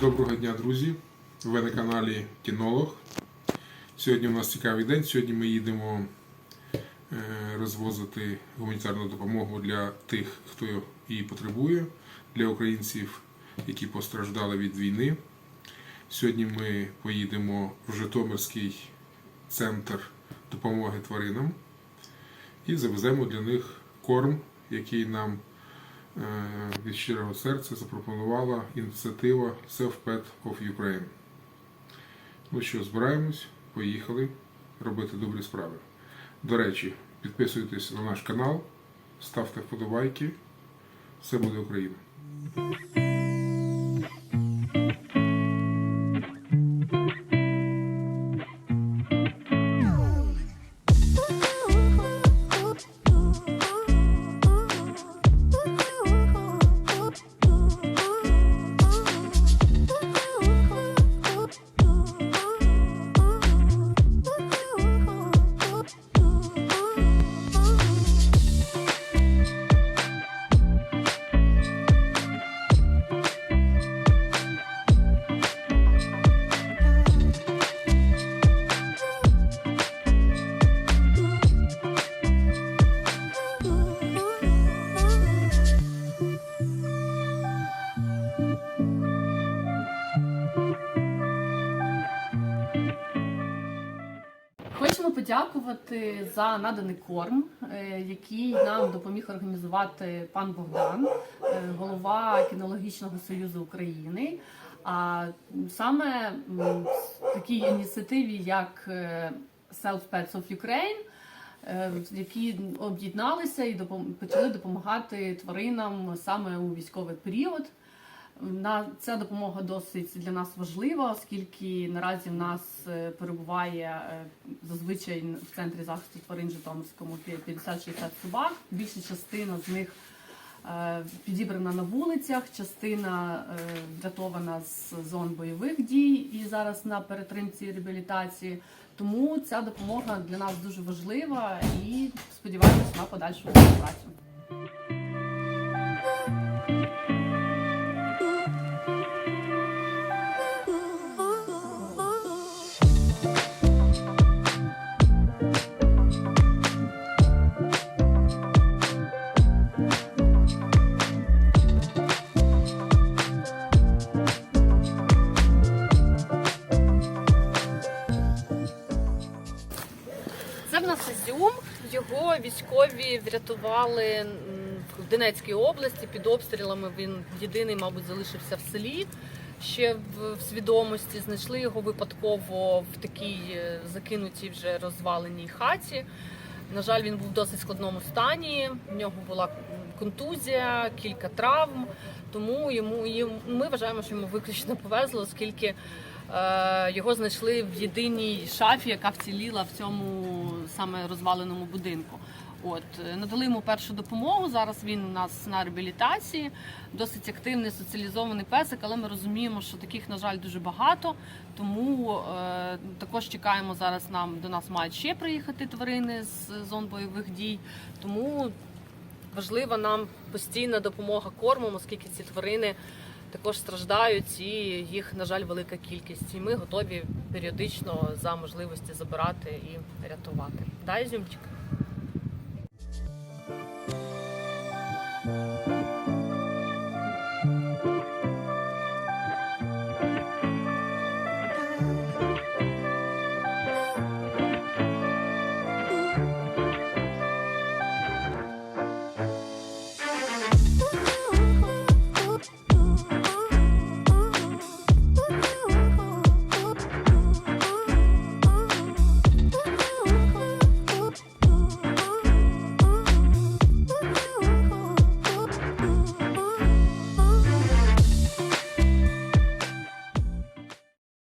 Доброго дня, друзі! Ви на каналі Кінолог. Сьогодні у нас цікавий день. Сьогодні ми їдемо е, розвозити гуманітарну допомогу для тих, хто її потребує, для українців, які постраждали від війни. Сьогодні ми поїдемо в Житомирський центр допомоги тваринам і завеземо для них корм, який нам від щирого серця запропонувала ініціатива Self Pet of Ukraine. Ну що, збираємось, поїхали робити добрі справи. До речі, підписуйтесь на наш канал, ставте вподобайки. Все буде Україна! Хочемо подякувати за наданий корм, е, який нам допоміг організувати пан Богдан, е, голова кінологічного союзу України. А саме в такій ініціативі, як е, Self Pets of Ukraine, які об'єдналися і почали допомагати тваринам саме у військовий період. На ця допомога досить для нас важлива, оскільки наразі в нас е, перебуває е, зазвичай в центрі захисту тварин Житомирському 50-60 собак. Більша частина з них е, підібрана на вулицях, частина врятована з зон бойових дій і зараз на перетримці реабілітації. Тому ця допомога для нас дуже важлива і сподіваємось на подальшу співпрацю. Ізюм. Його військові врятували в Донецькій області під обстрілами. Він єдиний, мабуть, залишився в селі. Ще в, свідомості знайшли його випадково в такій е, закинутій вже розваленій хаті. На жаль, він був в досить складному стані. В нього була контузія, кілька травм. Тому йому ми вважаємо, що йому виключно повезло, оскільки е, його знайшли в єдиній шафі, яка вціліла в цьому саме розваленому будинку. От е, надали йому першу допомогу. Зараз він у нас на реабілітації, досить активний соціалізований песик, але ми розуміємо, що таких, на жаль, дуже багато. Тому е, також чекаємо зараз. Нам до нас мають ще приїхати тварини з зон бойових дій. Тому важлива нам постійна допомога кормом, оскільки ці тварини також страждають, і їх, на жаль, велика кількість. І ми готові періодично за можливості забирати і рятувати. Дай Ізюмчик?